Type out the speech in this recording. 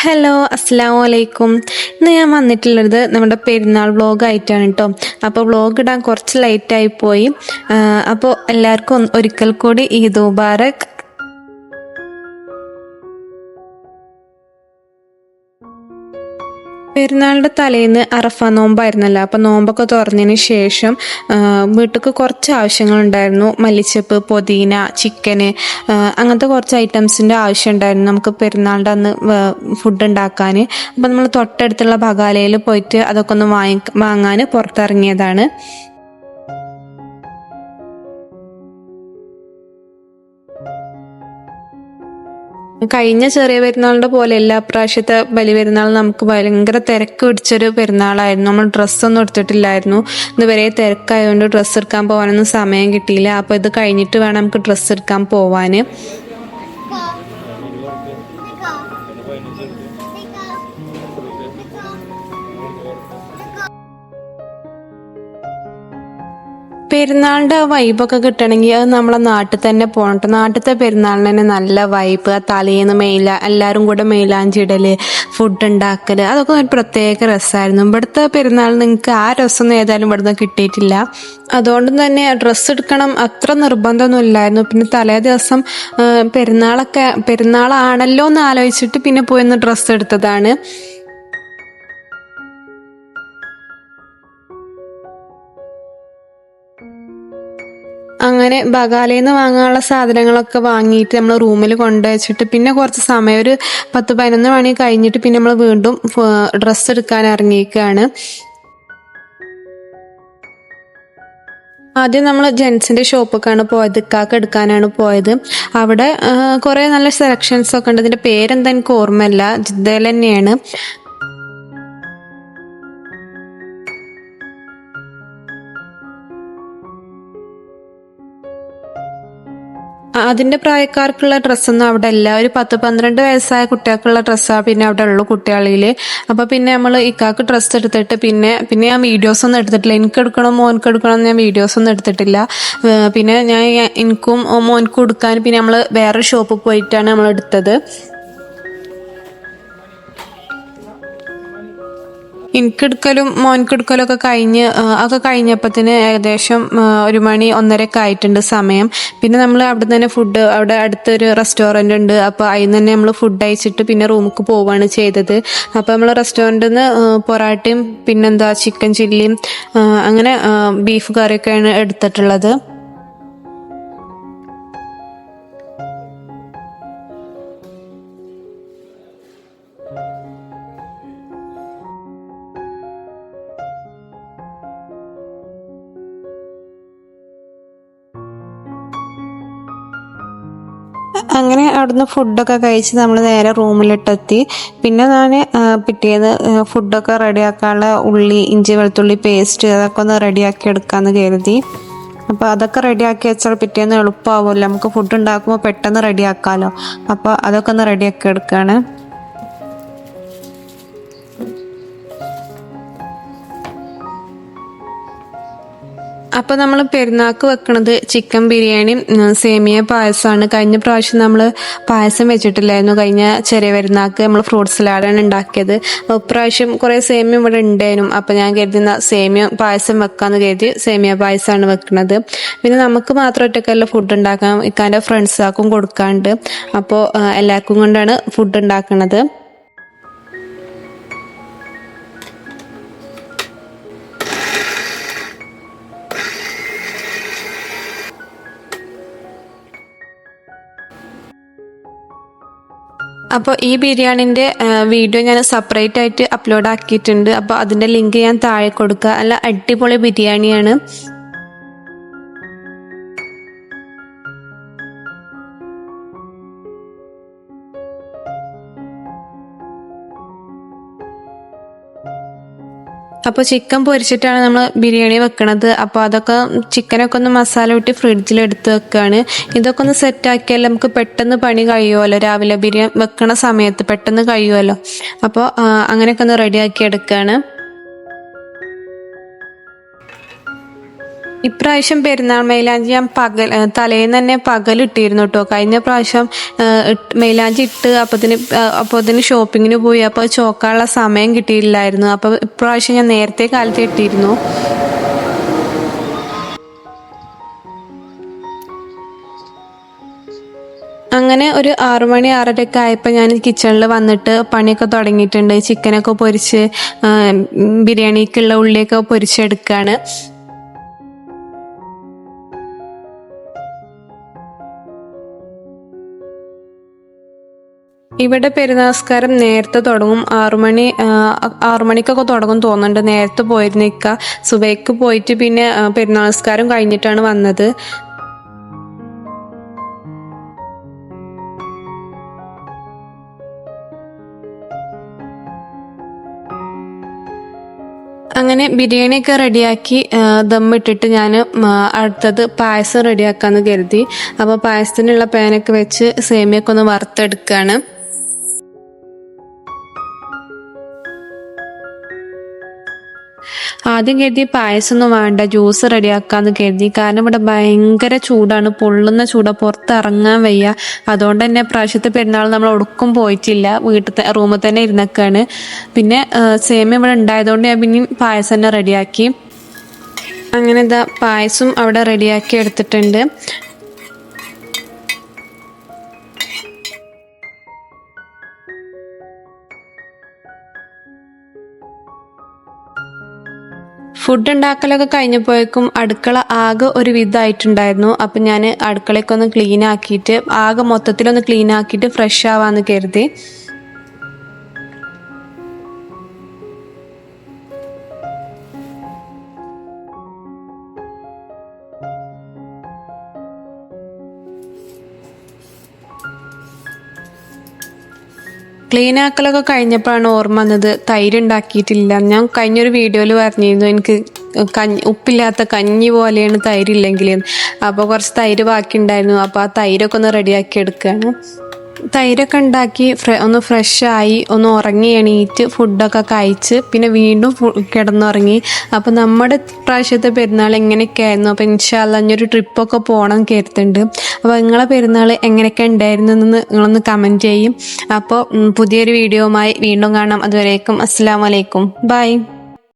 Hello അസ്സാം വലൈക്കും ഇന്ന് ഞാൻ വന്നിട്ടുള്ളത് നമ്മുടെ പെരുന്നാൾ വ്ളോഗ് ആയിട്ടാണ് കേട്ടോ അപ്പോൾ വ്ളോഗ് ഇടാൻ കുറച്ച് ലൈറ്റായി പോയി. അപ്പോൾ എല്ലാവർക്കും ഒരിക്കൽ കൂടി ഈദ് മുബാറക്. പെരുന്നാളിന്റെ തലേന്ന് അറഫ നോമ്പായിരുന്നല്ലോ. അപ്പം നോമ്പൊക്കെ തുറന്നതിന് ശേഷം വീട്ടിലേക്ക് കുറച്ച് ആവശ്യങ്ങളുണ്ടായിരുന്നു മല്ലിച്ചപ്പ് പുതിന ചിക്കന് അങ്ങനത്തെ കുറച്ച് ഐറ്റംസിന്റെ ആവശ്യം ഉണ്ടായിരുന്നു. നമുക്ക് പെരുന്നാളിന്റെ അന്ന് ഫുഡ് ഉണ്ടാക്കാൻ അപ്പം നമ്മൾ തൊട്ടടുത്തുള്ള ബഗാലയിൽ പോയിട്ട് അതൊക്കെ ഒന്ന് വാങ്ങി വാങ്ങാൻ പുറത്തിറങ്ങിയതാണ്. കഴിഞ്ഞ ചെറിയ പെരുന്നാളിന്റെ പോലെ എല്ലാ പ്രാവശ്യത്തെ ബലി പെരുന്നാൾ നമുക്ക് ഭയങ്കര തിരക്ക് പിടിച്ചൊരു പെരുന്നാളായിരുന്നു. നമ്മൾ ഡ്രസ്സൊന്നും എടുത്തിട്ടില്ലായിരുന്നു. ഇതുവരെ തിരക്കായതുകൊണ്ട് ഡ്രസ്സ് എടുക്കാൻ പോകാനൊന്നും സമയം കിട്ടിയില്ല. അപ്പോൾ ഇത് കഴിഞ്ഞിട്ട് വേണം നമുക്ക് ഡ്രസ്സ് എടുക്കാൻ പോവാൻ പെരുന്നാളിന്റെ വൈബൊക്കെ കിട്ടണമെങ്കിൽ അത് നമ്മളെ നാട്ടിൽ തന്നെ പോകണം നാട്ടിലത്തെ പെരുന്നാളിന് തന്നെ നല്ല വൈബ് തലേന്ന് മെയില എല്ലാവരും കൂടെ മെയിലാഞ്ചിടൽ ഫുഡ് ഉണ്ടാക്കൽ അതൊക്കെ ഒരു പ്രത്യേക രസമായിരുന്നു ഇവിടുത്തെ പെരുന്നാൾ നിങ്ങൾക്ക് ആ രസമൊന്നും ഏതായാലും ഇവിടുന്ന് കിട്ടിയിട്ടില്ല. അതുകൊണ്ട് തന്നെ ഡ്രസ്സ് എടുക്കണം അത്ര നിർബന്ധമൊന്നും ഇല്ലായിരുന്നു. പിന്നെ തലേ ദിവസം പെരുന്നാളൊക്കെ പെരുന്നാളാണല്ലോ എന്ന് ആലോചിച്ചിട്ട് പിന്നെ പോയി ഒന്ന് ഡ്രസ്സ് എടുത്തതാണ്. അങ്ങനെ ബഗാലയിൽ നിന്ന് വാങ്ങാനുള്ള സാധനങ്ങളൊക്കെ വാങ്ങിയിട്ട് നമ്മൾ റൂമിൽ കൊണ്ടുവച്ചിട്ട് പിന്നെ കുറച്ച് സമയം ഒരു പത്ത് പതിനൊന്ന് മണി കഴിഞ്ഞിട്ട് പിന്നെ നമ്മൾ വീണ്ടും ഡ്രസ്സ് എടുക്കാൻ ഇറങ്ങിയിരിക്കുകയാണ്. ആദ്യം നമ്മൾ ജെൻസിന്റെ ഷോപ്പൊക്കെയാണ് പോയത് ഇക്കാക്ക് എടുക്കാനാണ് പോയത്. അവിടെ കുറേ നല്ല സെലക്ഷൻസ് ഒക്കെ ഉണ്ട്. അതിന്റെ പേരെന്താ എനിക്ക് ഓർമ്മയില്ല. ജിദ്ദയിൽ തന്നെയാണ്. അതിന്റെ പ്രായക്കാർക്കുള്ള ഡ്രസ്സൊന്നും അവിടെ ഇല്ല. ഒരു പത്ത് പന്ത്രണ്ട് വയസ്സായ കുട്ടികൾക്കുള്ള ഡ്രസ്സാണ് പിന്നെ അവിടെ ഉള്ളു കുട്ടികളിൽ അപ്പൊ പിന്നെ നമ്മൾ ഇക്കാക്ക് ഡ്രസ്സ് എടുത്തിട്ട് പിന്നെ പിന്നെ ഞാൻ വീഡിയോസ് ഒന്നും എടുത്തിട്ടില്ല. എനിക്ക് എടുക്കണം മോൻക്ക് എടുക്കണം ഞാൻ വീഡിയോസ് ഒന്നും എടുത്തിട്ടില്ല. പിന്നെ ഞാൻ എനിക്കും മോനക്കും എടുക്കാൻ പിന്നെ നമ്മൾ വേറെ ഷോപ്പിൽ പോയിട്ടാണ് നമ്മൾ എടുത്തത്. എനിക്കെടുക്കലും മോൻക്കെടുക്കലും ഒക്കെ കഴിഞ്ഞ് ഒക്കെ കഴിഞ്ഞപ്പത്തിന് ഏകദേശം ഒരു മണി ഒന്നരക്കെ ആയിട്ടുണ്ട് സമയം. പിന്നെ നമ്മൾ അവിടെ തന്നെ ഫുഡ് അവിടെ അടുത്തൊരു റെസ്റ്റോറന്റ് ഉണ്ട്. അപ്പോൾ അതിൽ തന്നെ നമ്മൾ ഫുഡ് അയച്ചിട്ട് പിന്നെ റൂമിലേക്ക് പോവുകയാണ് ചെയ്തത്. അപ്പോൾ നമ്മൾ റെസ്റ്റോറന്റിൽ നിന്ന് പൊറാട്ടയും പിന്നെന്താ ചിക്കൻ ചില്ലിയും അങ്ങനെ ബീഫ് കറിയൊക്കെയാണ് എടുത്തിട്ടുള്ളത്. അങ്ങനെ അവിടുന്ന് ഫുഡൊക്കെ കഴിച്ച് നമ്മൾ നേരെ റൂമിലിട്ടെത്തി. പിന്നെ ഞാൻ പിറ്റേന്ന് ഫുഡൊക്കെ റെഡിയാക്കാനുള്ള ഉള്ളി ഇഞ്ചി വെളുത്തുള്ളി പേസ്റ്റ് അതൊക്കെ ഒന്ന് റെഡിയാക്കി എടുക്കാമെന്ന് കരുതി. അപ്പോൾ അതൊക്കെ റെഡിയാക്കി വെച്ചാൽ പിറ്റേന്ന് എളുപ്പമാവുമല്ലോ നമുക്ക് ഫുഡ് ഉണ്ടാക്കുമ്പോൾ പെട്ടെന്ന് റെഡിയാക്കാമല്ലോ അപ്പോൾ അതൊക്കെ ഒന്ന് റെഡിയാക്കി എടുക്കുകയാണ് അപ്പോൾ നമ്മൾ പെരുന്നാക്ക് വെക്കണത് ചിക്കൻ ബിരിയാണിയും സേമിയ പായസമാണ്. കഴിഞ്ഞ പ്രാവശ്യം നമ്മൾ പായസം വെച്ചിട്ടില്ലായിരുന്നു. കഴിഞ്ഞ ചെറിയ പെരുന്നാക്ക് നമ്മൾ ഫ്രൂട്ട് സലാഡാണ് ഉണ്ടാക്കിയത്. ഇപ്രാവശ്യം കുറേ സേമിയ ഇവിടെ ഉണ്ടായിരുന്നു. അപ്പോൾ ഞാൻ കരുതുന്ന സേമിയ പായസം വെക്കാന്ന് കരുതി സേമിയ പായസമാണ് വെക്കുന്നത് പിന്നെ നമുക്ക് മാത്രം ഒറ്റക്കല്ല ഫുഡ് ഉണ്ടാക്കാം ഇക്കാന്റെ ഫ്രണ്ട്സാക്കും കൊടുക്കാണ്ട്. അപ്പോൾ എല്ലാവർക്കും കൊണ്ടാണ് ഫുഡ് ഉണ്ടാക്കുന്നത് അപ്പോൾ ഈ ബിരിയാണിന്റെ വീഡിയോ ഞാൻ സെപ്പറേറ്റ് ആയിട്ട് അപ്ലോഡ് ആക്കിയിട്ടുണ്ട്. അപ്പോൾ അതിന്റെ ലിങ്ക് ഞാൻ താഴെ കൊടുക്കുക അല്ല അടിപൊളി ബിരിയാണിയാണ്. അപ്പോൾ ചിക്കൻ പൊരിച്ചിട്ടാണ് നമ്മൾ ബിരിയാണി വെക്കണത്. അപ്പോൾ അതൊക്കെ ചിക്കനൊക്കെ ഒന്ന് മസാല കൂട്ടി ഫ്രിഡ്ജിൽ എടുത്ത് വെക്കുകയാണ് ഇതൊക്കെ ഒന്ന് സെറ്റ് സെറ്റാക്കിയാൽ നമുക്ക് പെട്ടെന്ന് പണി കഴിയുമല്ലോ രാവിലെ ബിരിയാണി വെക്കണ സമയത്ത് പെട്ടെന്ന് കഴിയുമല്ലോ അപ്പോൾ അങ്ങനെയൊക്കെ ഒന്ന് റെഡിയാക്കി എടുക്കുകയാണ് ഇപ്രാവശ്യം പെരുന്നാൾ മൈലാഞ്ചി ഞാൻ പകൽ തലേന്ന് തന്നെ പകലിട്ടിരുന്നു കേട്ടോ കഴിഞ്ഞ പ്രാവശ്യം മൈലാഞ്ചി ഇട്ട് അപ്പത്തിന് അപ്പത്തിന് ഷോപ്പിങ്ങിന് പോയി. അപ്പോൾ ചോക്കാനുള്ള സമയം കിട്ടിയില്ലായിരുന്നു. അപ്പോൾ ഇപ്രാവശ്യം ഞാൻ നേരത്തെ കാലത്ത് ഇട്ടിരുന്നു. അങ്ങനെ ഒരു ആറുമണി ആറരയൊക്കെ ആയപ്പോൾ ഞാൻ കിച്ചണിൽ വന്നിട്ട് പണിയൊക്കെ തുടങ്ങിയിട്ടുണ്ട്. ചിക്കനൊക്കെ പൊരിച്ച് ബിരിയാണിക്കുള്ള ഉള്ളിയൊക്കെ പൊരിച്ചെടുക്കുകയാണ് ഇവിടെ പെരുന്നാസ്കാരം നേരത്തെ തുടങ്ങും. ആറുമണി ആറുമണിക്കൊക്കെ തുടങ്ങും തോന്നുന്നുണ്ട്. നേരത്തെ പോയിരുന്നേക്ക സുബൈക്ക് പോയിട്ട് പിന്നെ പെരുന്നാസ്കാരം കഴിഞ്ഞിട്ടാണ് വന്നത്. അങ്ങനെ ബിരിയാണിയൊക്കെ റെഡിയാക്കി ദമ്മിട്ടിട്ട് ഞാൻ അടുത്തത് പായസം റെഡിയാക്കാമെന്ന് കരുതി. അപ്പോൾ പായസത്തിനുള്ള പാനൊക്കെ വെച്ച് സേമിയൊക്കെ ഒന്ന് വറുത്തെടുക്കുകയാണ് ആദ്യം കരുതി പായസമൊന്നും വേണ്ട ജ്യൂസ് റെഡിയാക്കാന്ന് കരുതി. കാരണം ഇവിടെ ഭയങ്കര ചൂടാണ് പൊള്ളുന്ന ചൂടാ പുറത്തിറങ്ങാൻ വയ്യ. അതുകൊണ്ട് തന്നെ പ്രാവശ്യത്തെ പെരുന്നാൾ നമ്മൾ ഒടുക്കും പോയിട്ടില്ല. വീട്ടിൽ റൂമിൽ തന്നെ ഇരുന്നൊക്കെയാണ് പിന്നെ സേമ ഇവിടെ ഉണ്ടായതുകൊണ്ട് ഞാൻ പിന്നെയും പായസം തന്നെ റെഡിയാക്കി അങ്ങനെ ഇതാ പായസം അവിടെ റെഡിയാക്കി എടുത്തിട്ടുണ്ട്. ഫുഡ് ഉണ്ടാക്കലൊക്കെ കഴിഞ്ഞപ്പോഴേക്കും അടുക്കള ആകെ ഒരു വിധമായിട്ടുണ്ടായിരുന്നു അപ്പം ഞാൻ അടുക്കളയൊക്കെ ഒന്ന് ക്ലീൻ ആക്കിയിട്ട് ആകെ മൊത്തത്തിലൊന്ന് ക്ലീൻ ആക്കിയിട്ട് ഫ്രഷ് ആവാന്ന് കരുതി. ക്ലീൻ ആക്കലൊക്കെ കഴിഞ്ഞപ്പോഴാണ് ഓർമ്മ വന്നത് തൈര് ഉണ്ടാക്കിയിട്ടില്ല. ഞാൻ കഴിഞ്ഞൊരു വീഡിയോയിൽ പറഞ്ഞിരുന്നു എനിക്ക് കഞ്ഞി ഉപ്പില്ലാത്ത കഞ്ഞി പോലെയാണ് തൈരില്ലെങ്കിൽ അപ്പോൾ കുറച്ച് തൈര് ബാക്കി ഉണ്ടായിരുന്നു അപ്പോൾ ആ തൈരൊക്കെ ഒന്ന് റെഡിയാക്കി എടുക്കുകയാണ് തൈരൊക്കെ ഉണ്ടാക്കി ഒന്ന് ഫ്രഷായി ഒന്ന് ഉറങ്ങി എണീറ്റ് ഫുഡൊക്കെ കഴിച്ച് പിന്നെ വീണ്ടും കിടന്നുറങ്ങി. അപ്പോൾ നമ്മുടെ പ്രാവശ്യത്തെ പെരുന്നാൾ എങ്ങനെയൊക്കെ ആയിരുന്നു അപ്പോൾ ഇൻഷാല്ല ഇനിയൊരു ട്രിപ്പൊക്കെ പോകണം കരുത്തുണ്ട് അപ്പോൾ നിങ്ങളെ പെരുന്നാൾ എങ്ങനെയൊക്കെ ഉണ്ടായിരുന്നു എന്ന് നിങ്ങളൊന്ന് കമന്റ് ചെയ്യും. അപ്പോൾ പുതിയൊരു വീഡിയോയുമായി വീണ്ടും കാണാം. അതുവരേക്കും അസ്സാം വലൈക്കും ബൈ